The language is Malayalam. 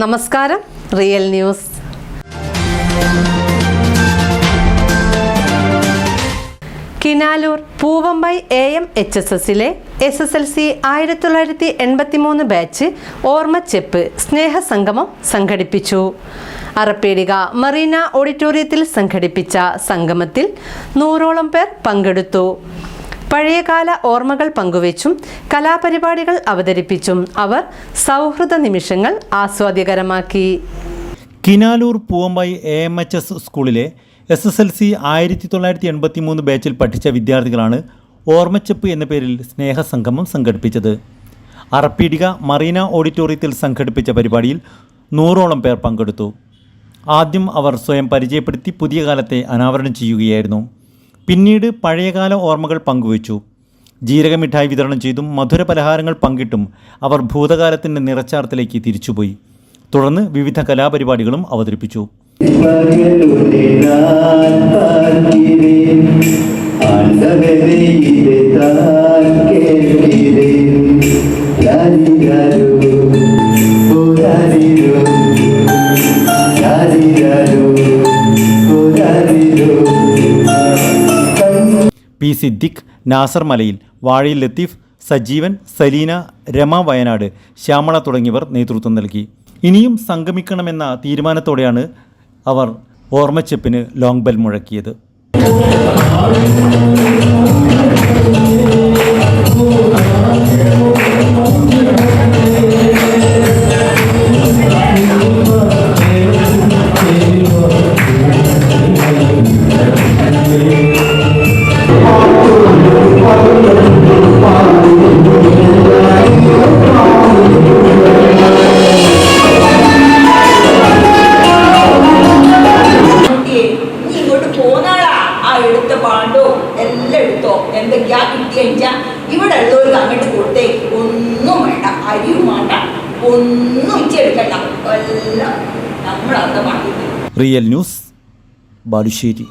നമസ്കാരം. Real news. Kinalur Poovambai A M H S എസിലെ എസ് എസ് എൽ സി ആയിരത്തി തൊള്ളായിരത്തി എൺപത്തി മൂന്ന് ബാച്ച് ഓർമ്മച്ചെപ്പ് സ്നേഹസംഗമം സംഘടിപ്പിച്ചു. അറപ്പേടിക മറീന ഓഡിറ്റോറിയത്തിൽ സംഘടിപ്പിച്ച സംഗമത്തിൽ നൂറോളം പേർ പങ്കെടുത്തു. പഴയകാല ഓർമ്മകൾ പങ്കുവച്ചും കലാപരിപാടികൾ അവതരിപ്പിച്ചും അവർ സൗഹൃദ നിമിഷങ്ങൾ ആസ്വാദ്യകരമാക്കി. Kinalur Poovambayi A M H S സ്കൂളിലെ എസ് എസ് എൽ സി ആയിരത്തി തൊള്ളായിരത്തി എൺപത്തി മൂന്ന് ബാച്ചിൽ പഠിച്ച വിദ്യാർത്ഥികളാണ് ഓർമ്മച്ചപ്പ് എന്ന പേരിൽ സ്നേഹസംഗമം സംഘടിപ്പിച്ചത്. അറപ്പീടിക മറീന ഓഡിറ്റോറിയത്തിൽ സംഘടിപ്പിച്ച പരിപാടിയിൽ നൂറോളം പേർ പങ്കെടുത്തു. ആദ്യം അവർ സ്വയം പരിചയപ്പെടുത്തി പുതിയ കാലത്തെ അനാവരണം ചെയ്യുകയായിരുന്നു. പിന്നീട് പഴയകാല ഓർമ്മകൾ പങ്കുവച്ചു. ജീരകമിഠായി വിതരണം ചെയ്തും മധുര പലഹാരങ്ങൾ പങ്കിട്ടും അവർ ഭൂതകാലത്തിന്റെ നിറച്ചാർത്തിലേക്ക് തിരിച്ചുപോയി. തുടർന്ന് വിവിധ കലാപരിപാടികളും അവതരിപ്പിച്ചു. പി സിദ്ദിഖ് നാസർ മലയിൽ വാഴയിൽ ലത്തീഫ് സജീവൻ സലീന രമ വയനാട് ശ്യാമള തുടങ്ങിയവർ നേതൃത്വം നൽകി. ഇനിയും സംഗമിക്കണമെന്ന തീരുമാനത്തോടെയാണ് അവർ ഓർമ്മച്ചെപ്പിന് ലോങ് ബെൽ മുഴക്കിയത്. ഇങ്ങോട്ട് പോന്നാളാ. ആ എടുത്ത പാണ്ടോ? എല്ലാം എടുത്തോ. എന്തൊക്കെയാ കിട്ടിയ ഇവിടെ ഉള്ളവർക്ക് അങ്ങോട്ട് കൊടുത്തേ. ഒന്നും വേണ്ട. അരിയും വേണ്ട. ഒന്നും ഇച്ചെടുക്കണ്ട എല്ലാം നമ്മളന്ന് റിയൽ ന്യൂസ് ബാലുശ്ശേരി.